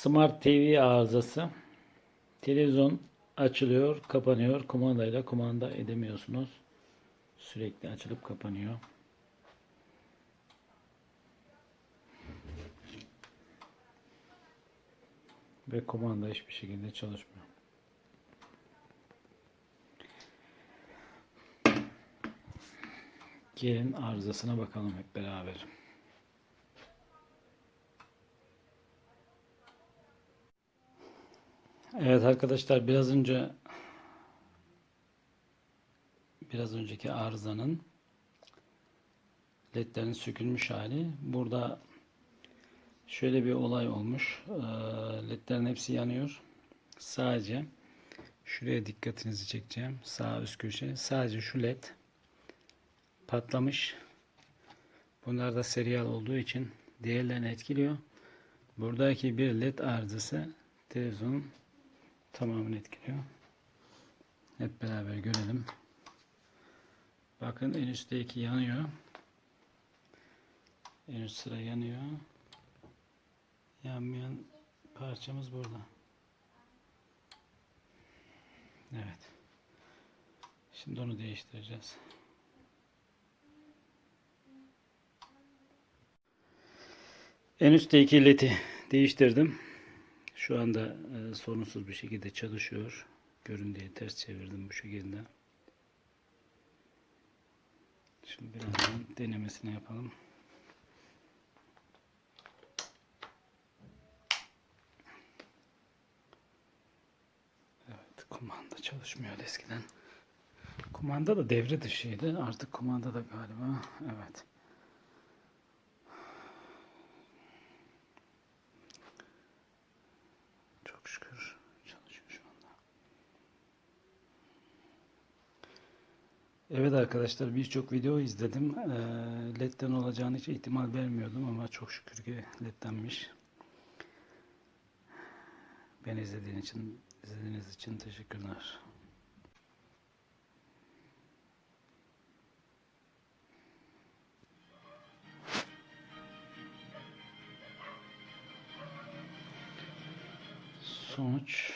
Smart TV arızası. Televizyon açılıyor, kapanıyor. Kumandayla kumanda edemiyorsunuz. Sürekli açılıp kapanıyor. Ve kumanda hiçbir şekilde çalışmıyor. Gelin arızasına bakalım hep beraber. Evet arkadaşlar biraz önce biraz önceki arızanın ledlerin sökülmüş hali. Burada şöyle bir olay olmuş. Ee, Ledlerin hepsi yanıyor. Sadece şuraya dikkatinizi çekeceğim. Sağ üst köşe. Sadece şu led patlamış. Bunlar da serial olduğu için diğerlerini etkiliyor. Buradaki bir led arızası televizyonun tamamını etkiliyor. Hep beraber görelim. Bakın en üstteki yanıyor. En üst sıra yanıyor. Yanmayan parçamız burada. Evet. Şimdi onu değiştireceğiz. En üstteki ledi değiştirdim. Şu anda e, sorunsuz bir şekilde çalışıyor. Görün diye ters çevirdim bu şekilde. Şimdi birazdan denemesini yapalım. Evet, kumanda çalışmıyordu eskiden. Kumanda da devre dışıydı. Artık kumanda da galiba. Evet. Çok şükür çalışıyor şu anda. Evet arkadaşlar birçok video izledim. Ee, LED'den olacağını hiç ihtimal vermiyordum ama çok şükür ki LED'denmiş. Beni izlediğin için, izlediğiniz için teşekkürler. Sonuç